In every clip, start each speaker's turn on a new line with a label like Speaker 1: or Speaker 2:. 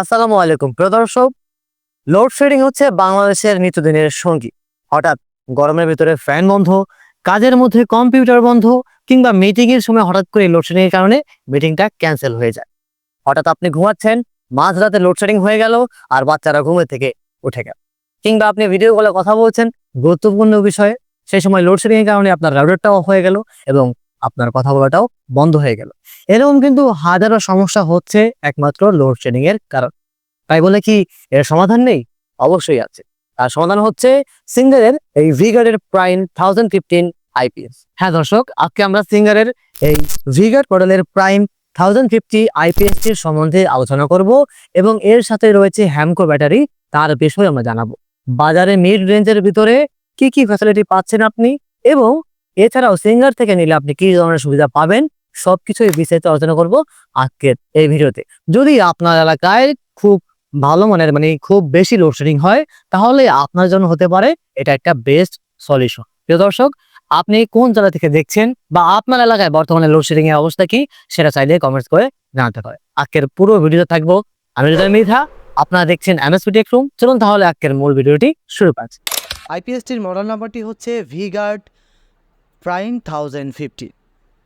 Speaker 1: আসসালামু আলাইকুম। প্রিয় দর্শক লোডশেডিং হচ্ছে বাংলাদেশের নিত্যদিনের সঙ্গী। হঠাৎ গরমের ভিতরে ফ্যান বন্ধ, কাজের মধ্যে কম্পিউটার বন্ধ, কিংবা মিটিং এর সময় হঠাৎ করে লোডশেডিং এর কারণে মিটিংটা ক্যান্সেল হয়ে যায়। হঠাৎ আপনি ঘুমাচ্ছেন, মাঝরাতে লোডশেডিং হয়ে গেল আর বাচ্চারা ঘুমে থেকে উঠে গেল। কিংবা আপনি ভিডিও কলে কথা বলছেন, গুরুত্বপূর্ণ বিষয়ে, সেই সময় লোডশেডিং এর কারণে আপনার রাউটারটাও অফ হয়ে গেল এবং আপনার কথা বলাটাও বন্ধ হয়ে গেল। এরকম কিন্তু হাজারো সমস্যা হচ্ছে একমাত্র লোডশেডিং এর কারণ। তাই বলে কি এর সমাধান নেই? অবশ্যই আছে। তার সমাধান হচ্ছে সিঙ্গারের এই ভিগারের প্রাইম থাউজেন্ড ফিফটিন আইপিএস হ্যাঁ দর্শক, আজকে আমরা সিঙ্গারের এই ভিগার মডেলের প্রাইম থাউজেন্ড ফিফটি আইপিএস টির সম্বন্ধে আলোচনা করব এবং এর সাথে রয়েছে হ্যামকো ব্যাটারি তার বিষয়ে আমরা জানাব। বাজারে মিড রেঞ্জের ভিতরে কি কি ফ্যাসিলিটি পাচ্ছেন আপনি এবং এছাড়াও সিঙ্গার থেকে নিলে আপনি কি ধরনের সুবিধা পাবেন, সবকিছুই বিস্তারিত আলোচনা করব আজকের এই ভিডিওতে। যদি আপনার এলাকায় খুব ভালো মানের মানে খুব বেশি লোডশেডিং হয়, তাহলে আপনার জন্য হতে পারে এটা একটা বেস্ট সলিউশন প্রিয় দর্শক, আপনি কোন জায়গা থেকে দেখছেন বা আপনার এলাকায় বর্তমানে লোডশেডিং এর অবস্থা কি, সেটা চাইলে কমেন্টস করে জানাতে পারে আজকের পুরো ভিডিওতে থাকব আমি হৃদয় মিথা আপনারা দেখছেন এমএসপি টেক রুম চলুন তাহলে আজকের মূল ভিডিওটি শুরু করছি
Speaker 2: আইপিএসটির মডেল নাম্বারটি হচ্ছে ভিগার্ড প্রাইম থাউজেন্ড ফিফটি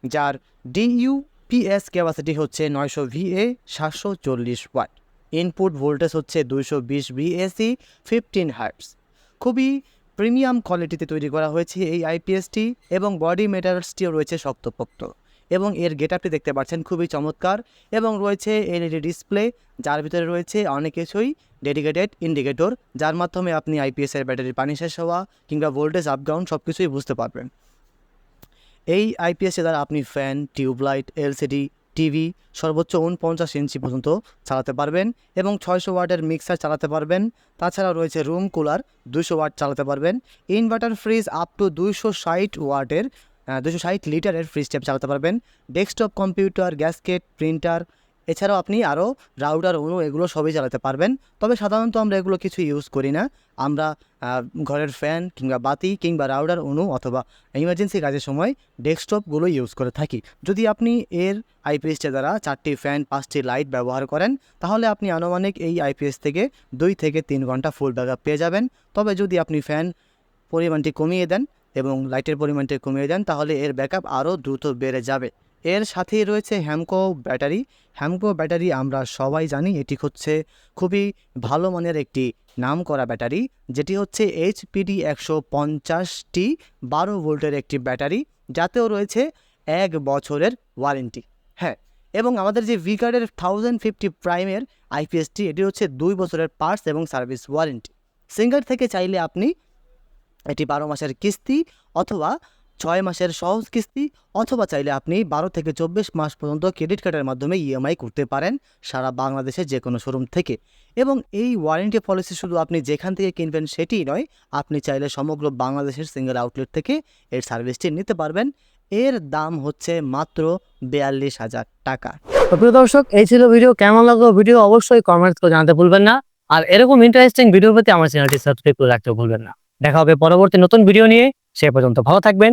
Speaker 2: যার ডিইউপিএস ক্যাপাসিটি হচ্ছে নয়শো ভিএ সাতশো চল্লিশ ওয়াট ইনপুট ভোল্টেজ হচ্ছে দুইশো বিশ ভিএসি ফিফটিন হার্টস খুবই প্রিমিয়াম কোয়ালিটিতে তৈরি করা হয়েছে এই আইপিএসটি এবং বডি মেটারসটিও রয়েছে শক্তপোক্ত। এবং এর গেট আপটি দেখতে পাচ্ছেন খুবই চমৎকার এবং রয়েছে এলইডি ডিসপ্লে যার ভিতরে রয়েছে অনেক কিছুই ডেডিকেটেড ইন্ডিকেটর যার মাধ্যমে আপনি আইপিএসের ব্যাটারির পানি শেষ হওয়া কিংবা ভোল্টেজ আপ ডাউন সব কিছুই বুঝতে পারবেন। এই আইপিএসের দ্বারা আপনি ফ্যান টিউবলাইট এলসিডি টিভি সর্বোচ্চ উনপঞ্চাশ ইঞ্চি পর্যন্ত চালাতে পারবেন এবং ছয়শো ওয়াটের মিক্সার চালাতে পারবেন। তাছাড়া রয়েছে রুম কুলার দুশো ওয়াট চালাতে পারবেন। ইনভার্টার ফ্রিজ আপ টু দুইশো ষাট ওয়াটের দুশো ষাট লিটারের ফ্রিজ ট্যাপ চালাতে পারবেন। ডেস্কটপ কম্পিউটার গ্যাসকেট প্রিন্টার এছাড়াও আপনি আরও রাউটার, অনু এগুলো সবই চালাতে পারবেন। তবে সাধারণত আমরা এগুলো কিছু ইউজ করি না। আমরা ঘরের ফ্যান কিংবা বাতি কিংবা রাউডার অনু অথবা ইমার্জেন্সি কাজের সময় ডেস্কটপগুলো ইউজ করে থাকি। যদি আপনি এর আইপিএসটা দ্বারা চারটি ফ্যান পাঁচটি লাইট ব্যবহার করেন, তাহলে আপনি আনুমানিক এই আইপিএস থেকে দুই থেকে তিন ঘণ্টা ফুল ব্যাকআপ পেয়ে যাবেন। তবে যদি আপনি ফ্যান পরিমাণটি কমিয়ে দেন এবং লাইটের পরিমাণটি কমিয়ে দেন, তাহলে এর ব্যাকআপ আরও দ্রুত বেড়ে যাবে। এর সাথেই রয়েছে হ্যামকো ব্যাটারি। হ্যামকো ব্যাটারি আমরা সবাই জানি, এটি হচ্ছে খুবই ভালো মানের একটি নাম করা ব্যাটারি, যেটি হচ্ছে এইচপিডি একশো পঞ্চাশটি বারো ভোল্টের একটি ব্যাটারি, যাতেও রয়েছে এক বছরের ওয়ারেন্টি। হ্যাঁ এবং আমাদের যে ভিকারের থাউজেন্ড ফিফটি প্রাইমের আইপিএসটি এটি হচ্ছে দুই বছরের পার্টস এবং সার্ভিস ওয়ারেন্টি সিঙ্গার থেকে চাইলে আপনি এটি বারো মাসের কিস্তি অথবা ছয় মাসের সহজ কিস্তি অথবা চাইলে আপনি বারো থেকে চব্বিশ মাস পর্যন্ত ক্রেডিট কার্ডের মাধ্যমে ইএমআই করতে পারেন সারা বাংলাদেশের যে কোনো শোরুম থেকে। এবং এই ওয়ারেন্টি পলিসি শুধু আপনি যেখান থেকে কিনবেন সেটিই নয়, আপনি চাইলে সমগ্র বাংলাদেশের সিঙ্গেল আউটলেট থেকে এর সার্ভিসটি নিতে পারবেন। এর দাম হচ্ছে মাত্র বিয়াল্লিশ হাজার টাকা।
Speaker 1: প্রিয় দর্শক, এই ছিল ভিডিও। কেমন লাগল ভিডিও? অবশ্যই কমেন্টস করে জানাতে ভুলবেন না। আর এরকম ইন্টারেস্টিং ভিডিও পেতে আমার চ্যানেলটি সাবস্ক্রাইব করে রাখতে ভুলবেন না। দেখা হবে পরবর্তী নতুন ভিডিও নিয়ে। সে পর্যন্ত ভালো থাকবেন।